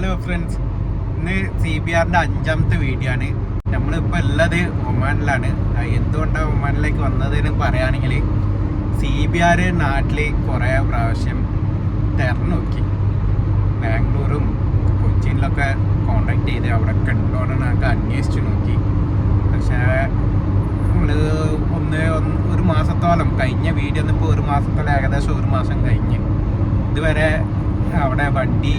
Hello friends ഇന്ന് C B ആറിന്റെ അഞ്ചാമത്തെ വീഡിയോ ആണ്. നമ്മളിപ്പോൾ ഉള്ളത് ഒമാനിലാണ്. എന്തുകൊണ്ടാണ് ഒമാനിലേക്ക് വന്നതെന്ന് പറയുകയാണെങ്കിൽ സി ബി ആർ നാട്ടിൽ കുറേ പ്രാവശ്യം തെരഞ്ഞു നോക്കി. ബാംഗ്ലൂരും കൊച്ചിയിലൊക്കെ കോണ്ടാക്ട് ചെയ്ത് അവിടെ ഒക്കെ ഉണ്ടോയെന്നൊക്കെ അന്വേഷിച്ച് നോക്കി. പക്ഷേ നമ്മൾ ഒന്ന് ഒരു മാസത്തോളം കഴിഞ്ഞ വീഡിയോ ഇപ്പോൾ ഒരു മാസത്തോളം ഏകദേശം ഒരു മാസം കഴിഞ്ഞ്. ഇതുവരെ അവിടെ വണ്ടി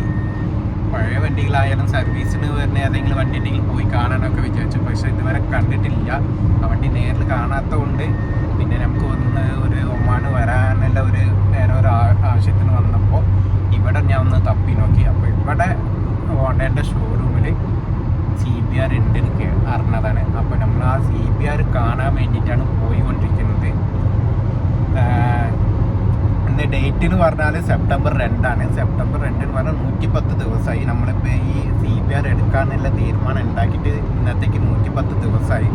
പഴയ വണ്ടികളായാലും സർവീസിന് വരുന്ന ഏതെങ്കിലും വണ്ടി ഉണ്ടെങ്കിൽ പോയി കാണാനൊക്കെ വിചാരിച്ചു. പക്ഷെ ഇതുവരെ കണ്ടിട്ടില്ല. ആ വണ്ടി നേരിൽ കാണാത്തതുകൊണ്ട് പിന്നെ നമുക്ക് ഒന്ന് ഒരു ഒമാന് വരാനുള്ള ഒരു വേറെ ഒരു ആവശ്യത്തിന് വന്നപ്പോൾ ഇവിടെ ഞാൻ ഒന്ന് തപ്പി നോക്കി. അപ്പോൾ ഇവിടെ ഹോണ്ടേന്റെ ഷോറൂമിൽ സി ബി ആർ ഉണ്ട് എനിക്ക് അറിഞ്ഞതാണ്. അപ്പോൾ നമ്മൾ ആ സി ബി ആർ കാണാൻ വേണ്ടിയിട്ടാണ് ഇന്ന് ഡേറ്റ് എന്ന് പറഞ്ഞാൽ സെപ്റ്റംബർ രണ്ടാണ്. സെപ്റ്റംബർ രണ്ടിന് പറഞ്ഞാൽ നൂറ്റി പത്ത് ദിവസമായി നമ്മളിപ്പോൾ ഈ സി പി ആർ എടുക്കാമെന്നുള്ള തീരുമാനം ഉണ്ടാക്കിയിട്ട് ഇന്നത്തേക്ക് നൂറ്റി പത്ത് ദിവസമായി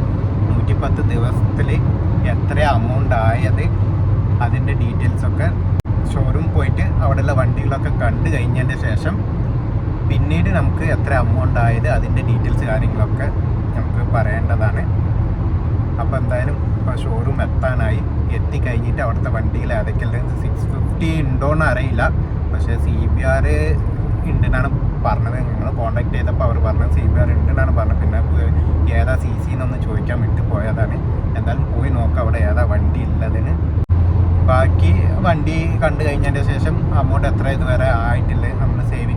നൂറ്റി പത്ത് ദിവസത്തിൽ എത്ര എമൗണ്ട് ആയത് അതിന്റെ ഡീറ്റെയിൽസൊക്കെ ഷോറൂം പോയിട്ട് അവിടെയുള്ള വണ്ടികളൊക്കെ കണ്ടു കഴിഞ്ഞതിന്റെ ശേഷം പിന്നീട് നമുക്ക് എത്ര എമൗണ്ട് ആയത് അതിന്റെ ഡീറ്റെയിൽസ് കാര്യങ്ങളൊക്കെ നമുക്ക് പറയേണ്ടതാണ്. അപ്പോൾ എന്തായാലും ഇപ്പോൾ ഷോറൂം എത്താനായി. എത്തിക്കഴിഞ്ഞിട്ട് അവിടുത്തെ വണ്ടിയിൽ ഏതൊക്കെയുള്ള സിക്സ് ഫിഫ്റ്റി ഉണ്ടോയെന്ന് അറിയില്ല. പക്ഷേ സി ബി ആർ ഉണ്ടെന്നാണ് പറഞ്ഞത്. ഞങ്ങൾ കോൺടാക്ട് ചെയ്തപ്പോൾ അവർ പറഞ്ഞത് സി ബി ആർ ഉണ്ടെന്നാണ് പറഞ്ഞത്. പിന്നെ ഏതാ സി സി എന്നൊന്ന് ചോദിക്കാൻ വിട്ടു പോയതാണ്. എന്തായാലും പോയി നോക്കാം അവിടെ ഏതാ വണ്ടി ഉള്ളതിന് ബാക്കി വണ്ടി കണ്ടു കഴിഞ്ഞതിന്റെ ശേഷം അമൗണ്ട് എത്ര ഇതുവരെ ആയിട്ടില്ല? നമ്മൾ സേവിങ്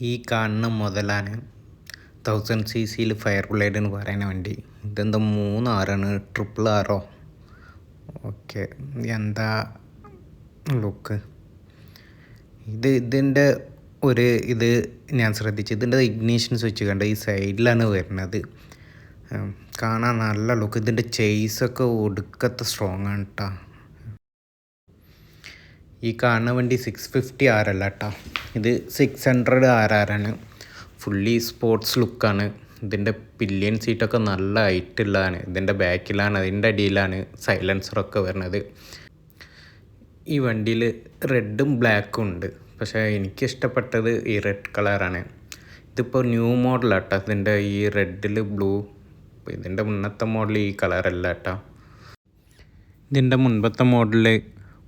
ഈ കാണുന്ന മുതലാണ് തൗസൻഡ് സി സിയിൽ ഫയർ ബ്ലേഡ് എന്ന് പറയുന്ന വണ്ടി. ഇതെന്താ മൂന്ന് ആറാണ് ട്രിപ്പിൾ ആറോ? ഓക്കെ എന്താ ലുക്ക് ഇത് ഇതിന്റെ ഒരു ഇത് ഞാൻ ശ്രദ്ധിച്ചു ഇതിന്റെ ഇഗ്നീഷൻ സ്വിച്ച് കണ്ട? ഈ സൈഡിലാണ് വരുന്നത്. കാണാൻ നല്ല ലുക്ക് ഇതിന്റെ ചെയ്സൊക്കെ ഒടുക്കത്തെ സ്ട്രോങ് ആണ് കേട്ടോ ഈ കാണുന്ന വണ്ടി സിക്സ് ഫിഫ്റ്റി ആർ അല്ല കേട്ടോ ഇത് സിക്സ് ഹൺഡ്രഡ് ആർ ആറാണ് ഫുള്ളി സ്പോർട്സ് ലുക്കാണ് ഇതിന്റെ പില്ലിയൻ സീറ്റൊക്കെ നല്ല ഹൈറ്റുള്ളതാണ് ഇതിന്റെ ബാക്കിലാണ് അതിന്റെ അടിയിലാണ് സൈലൻസറൊക്കെ വരുന്നത്. ഈ വണ്ടിയിൽ റെഡും ബ്ലാക്കും ഉണ്ട്. പക്ഷേ എനിക്ക് ഇഷ്ടപ്പെട്ടത് ഈ റെഡ് കളറാണ് ഇതിപ്പോൾ ന്യൂ മോഡലാണ് കേട്ടോ ഇതിന്റെ ഈ റെഡിൽ ബ്ലൂ ഇതിന്റെ മുന്നത്തെ മോഡൽ ഈ കളറല്ല കേട്ടോ ഇതിന്റെ മുൻപത്തെ മോഡൽ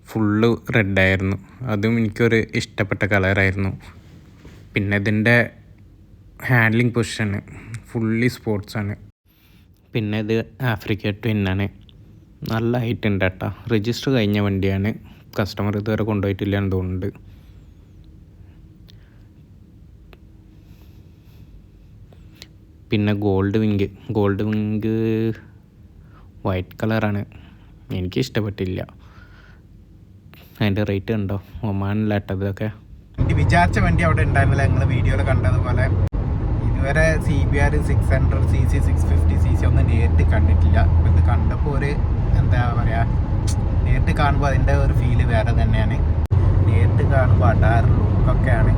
ഫുള്ള് റെഡായിരുന്നു അതും എനിക്കൊരു ഇഷ്ടപ്പെട്ട കളറായിരുന്നു പിന്നെ ഇതിന്റെ ഹാൻഡ്ലിംഗ് പൊസിഷൻ ഫുള്ളി സ്പോർട്സാണ് പിന്നെ ഇത് ആഫ്രിക്ക ട്വിന്നാണ് നല്ല ഹൈറ്റ് ഉണ്ട് കേട്ടോ. രജിസ്റ്റർ കഴിഞ്ഞ വണ്ടിയാണ്. കസ്റ്റമർ ഇതുവരെ കൊണ്ടുപോയിട്ടില്ല എന്ന് തോന്നുന്നുണ്ട്. പിന്നെ gold wink gold wink white കളറാണ് എനിക്ക് ഇഷ്ടപ്പെട്ടില്ല അതിന്റെ റേറ്റ് ഉണ്ടോ? ഒമാനിലാട്ടത് ഇതൊക്കെ വിചാരിച്ച വണ്ടി അവിടെ ഉണ്ടായിരുന്നില്ല. ഞങ്ങൾ വീഡിയോയിൽ കണ്ടതുപോലെ ഇതുവരെ C B R six hundred C C six fifty C C ഒന്നും നേരിട്ട് കണ്ടിട്ടില്ല. അപ്പം ഇത് കണ്ടപ്പോൾ ഒരു എന്താ പറയുക നേരിട്ട് കാണുമ്പോൾ അതിന്റെ ഒരു ഫീൽ വേറെ തന്നെയാണ്. നേരിട്ട് കാണുമ്പോൾ അടാറ് ലുക്കൊക്കെയാണ്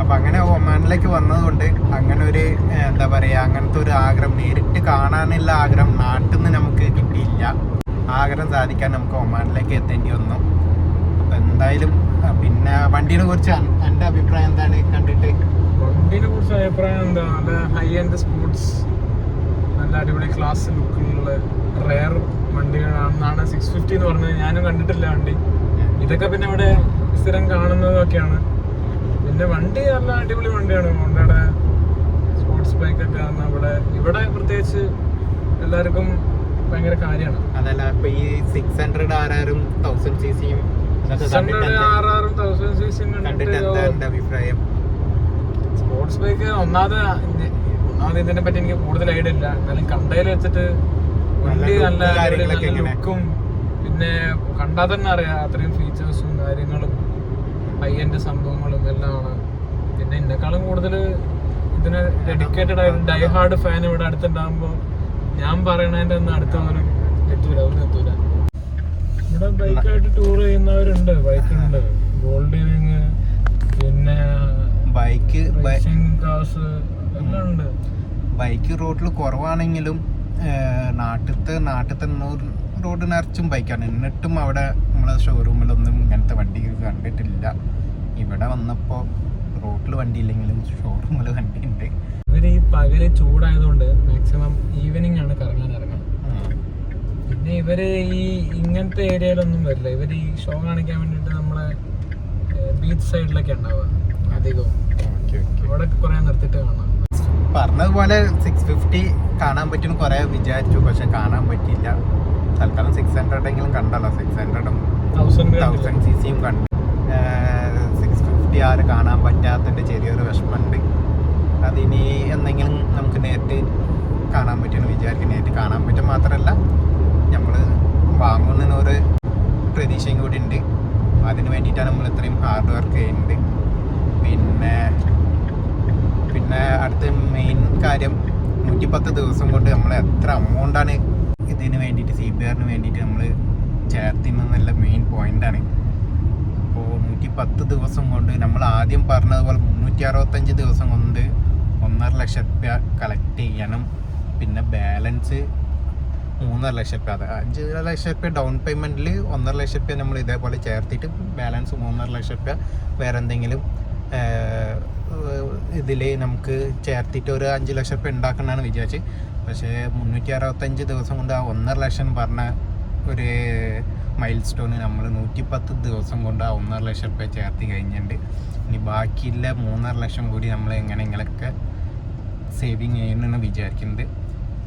അപ്പം അങ്ങനെ ഒമാനിലേക്ക് വന്നതുകൊണ്ട് അങ്ങനെ ഒരു എന്താ പറയുക അങ്ങനത്തെ ഒരു ആഗ്രഹം നേരിട്ട് കാണാനുള്ള ആഗ്രഹം നാട്ടിൽ നിന്ന് നമുക്ക് കിട്ടിയില്ല. ആഗ്രഹം സാധിക്കാൻ നമുക്ക് ഒമാനിലേക്ക് എത്തേണ്ടി വന്നു. എന്തായാലും പിന്നെ വണ്ടീനെ കുറിച്ച് എന്റെ എന്റെ അഭിപ്രായം എന്താണ് കണ്ടിട്ട്? വണ്ടീനെ കുറിച്ച് അഭിപ്രായം എന്താ? നല്ല ഹൈ ആൻഡ് സ്പോർട്സ് നല്ല അടിപൊളി ക്ലാസ് ലുക്കുള്ള റെയർ വണ്ടികളാണെന്നാണ് സിക്സ് ഫിഫ്റ്റി എന്ന് പറഞ്ഞത്. ഞാനും കണ്ടിട്ടില്ല വണ്ടി. ഇതൊക്കെ പിന്നെ ഇവിടെ സ്ഥിരം കാണുന്നതൊക്കെയാണ്. പിന്നെ വണ്ടി നല്ല അടിപൊളി വണ്ടിയാണ്. ഹോണ്ടയുടെ സ്പോർട്സ് ബൈക്ക് ഒക്കെ ആണ് ഇവിടെ ഇവിടെ പ്രത്യേകിച്ച് എല്ലാവർക്കും ഭയങ്കര കാര്യമാണ്. അതല്ല ഇപ്പൊ ഈ സിക്സ് ഹൺഡ്രഡ് ആർ ആറും തൗസൻഡ് സി സിയും അഭിപ്രായം? സ്പോർട്സ് ബൈക്ക് ഒന്നാമത് ഒന്നാമത് ഇതിനെ പറ്റി എനിക്ക് കൂടുതൽ ഐഡിയ ഇല്ല. എന്നാലും കണ്ടതിൽ വെച്ചിട്ട് വണ്ടി നല്ല ലുക്കും പിന്നെ കണ്ടാൽ തന്നെ അറിയാം അത്രയും ഫീച്ചേഴ്സും കാര്യങ്ങളും ഹൈ എൻഡ് സംഭവങ്ങളും എല്ലാമാണ്. പിന്നെ എന്നെക്കാളും കൂടുതൽ ഇതിന് ഡെഡിക്കേറ്റഡ് ആയിട്ട് ഡൈ ഹാർഡ് ഫാൻ ഇവിടെ അടുത്തുണ്ടാകുമ്പോൾ ഞാൻ പറയണതിന്റെ ഒന്നും പോലും എത്തൂല ഒന്നും എത്തൂല. ഇവിടെ ബൈക്കായിട്ട് ടൂർ ചെയ്യുന്നവരുണ്ട്. ബൈക്കുണ്ട് ഗോൾഡ് ഗോൾഡിനിങ് പിന്നെ ബൈക്ക് കാസ് എല്ലാം ഉണ്ട്. ബൈക്ക് റോഡിൽ കുറവാണെങ്കിലും നാട്ടിലത്തെ നാട്ടിലത്തെ റോഡ് നിറച്ചും ബൈക്കാണ് എന്നിട്ടും അവിടെ നമ്മളെ ഷോറൂമിലൊന്നും ഇങ്ങനത്തെ വണ്ടി കണ്ടിട്ടില്ല. ഇവിടെ വന്നപ്പോൾ റോഡിൽ വണ്ടി ഇല്ലെങ്കിലും ഷോറൂമിൽ വണ്ടി ഉണ്ട്. ഇവർ ഈ പകൽ ചൂടായതുകൊണ്ട് മാക്സിമം ഈവനിങ് ആണ് കറങ്ങാൻ ഇറങ്ങുന്നത്. പിന്നെ ഇവർ ഈ ഇങ്ങനത്തെ ഏരിയയിലൊന്നും വരില്ല. ഇവർ ഈ ഷോ കാണിക്കാൻ വേണ്ടിട്ട് നമ്മളെ ബീച്ച് സൈഡിലൊക്കെ ഉണ്ടാവുക അധികവും. അവിടെ കുറെ നിർത്തിട്ട് കാണാം. പറഞ്ഞതുപോലെ സിക്സ് ഫിഫ്റ്റി കാണാൻ പറ്റും കുറെ വിചാരിച്ചു. പക്ഷെ കാണാൻ പറ്റിയില്ല. തൽക്കാലം സിക്സ് ഹൺഡ്രഡ് എങ്കിലും കണ്ടല്ലോ. സിക്സ് ഹൺഡ്രഡും തൗസൻഡ് സി സിയും കണ്ടു. സിക്സ് ഫിഫ്റ്റി ആര് കാണാൻ പറ്റാത്തതിന്റെ ചെറിയൊരു വിഷമമുണ്ട്. അതിനി എന്തെങ്കിലും നമുക്ക് നേരിട്ട് കാണാൻ പറ്റുമെന്ന് വിചാരിക്കും. നേരിട്ട് കാണാൻ പറ്റും മാത്രമല്ല നമ്മൾ വാങ്ങുന്നതിനൊരു പ്രതീക്ഷയും കൂടി ഉണ്ട്. അതിന് വേണ്ടിയിട്ടാണ് നമ്മൾ ഇത്രയും ഹാർഡ് വർക്ക് ചെയ്യുന്നത്. പിന്നെ പിന്നെ അടുത്ത മെയിൻ കാര്യം നൂറ്റിപ്പത്ത് ദിവസം കൊണ്ട് നമ്മൾ എത്ര എമൗണ്ടാണ് ഇതിന് വേണ്ടിയിട്ട് സി ബി ആറിന് വേണ്ടിയിട്ട് നമ്മൾ ചേർത്തിന്നുള്ള മെയിൻ പോയിന്റാണ് അപ്പോൾ നൂറ്റി പത്ത് ദിവസം കൊണ്ട് നമ്മൾ ആദ്യം പറഞ്ഞതുപോലെ മുന്നൂറ്റി അറുപത്തഞ്ച് ദിവസം കൊണ്ട് ഒന്നര ലക്ഷം രൂപ കളക്ട് ചെയ്യണം പിന്നെ ബാലൻസ് മൂന്നര ലക്ഷം രൂപ അത് അഞ്ച് ലക്ഷം രൂപ ഡൗൺ പേയ്മെന്റിൽ ഒന്നര ലക്ഷം രൂപ നമ്മൾ ഇതേപോലെ ചേർത്തിട്ട് ബാലൻസ് മൂന്നര ലക്ഷം രൂപ വേറെ എന്തെങ്കിലും ഇതിൽ നമുക്ക് ചേർത്തിട്ട് ഒരു അഞ്ച് ലക്ഷം രൂപ ഉണ്ടാക്കണമെന്നാണ് വിചാരിച്ച്. പക്ഷേ മുന്നൂറ്റി അറുപത്തഞ്ച് ദിവസം കൊണ്ട് ആ ഒന്നര ലക്ഷം പറഞ്ഞ ഒരു മൈൽ സ്റ്റോണ് നമ്മൾ നൂറ്റിപ്പത്ത് ദിവസം കൊണ്ട് ആ ഒന്നര ലക്ഷം റുപ്യ ചേർത്തി കഴിഞ്ഞിട്ടുണ്ട്. ഇനി ബാക്കിയുള്ള മൂന്നര ലക്ഷം കൂടി നമ്മൾ എങ്ങനെ എങ്ങനെയെങ്കിലൊക്കെ സേവിങ് ചെയ്യണമെന്ന് വിചാരിക്കുന്നത്.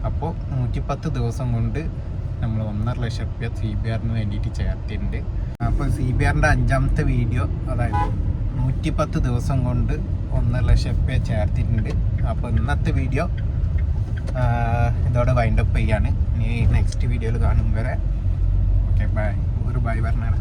അപ്പോൾ നൂറ്റിപ്പത്ത് ദിവസം കൊണ്ട് നമ്മൾ ഒന്നര ലക്ഷം റുപ്യ സി ബി ആറിന് വേണ്ടിയിട്ട് ചേർത്തിട്ടുണ്ട്. അപ്പോൾ സി ബി ആറിന്റെ അഞ്ചാമത്തെ വീഡിയോ അതായത് നൂറ്റിപ്പത്ത് ദിവസം കൊണ്ട് ഒന്നര ലക്ഷം റുപ്യ ചേർത്തിട്ടുണ്ട്. അപ്പോൾ ഇന്നത്തെ വീഡിയോ ഇതോടെ വൈൻഡപ്പ് ചെയ്യാണ്. ഇനി നെക്സ്റ്റ് വീഡിയോയിൽ കാണും വരെ. ഓക്കെ ബൈ ഒരു ബൈ പറഞ്ഞാണ്.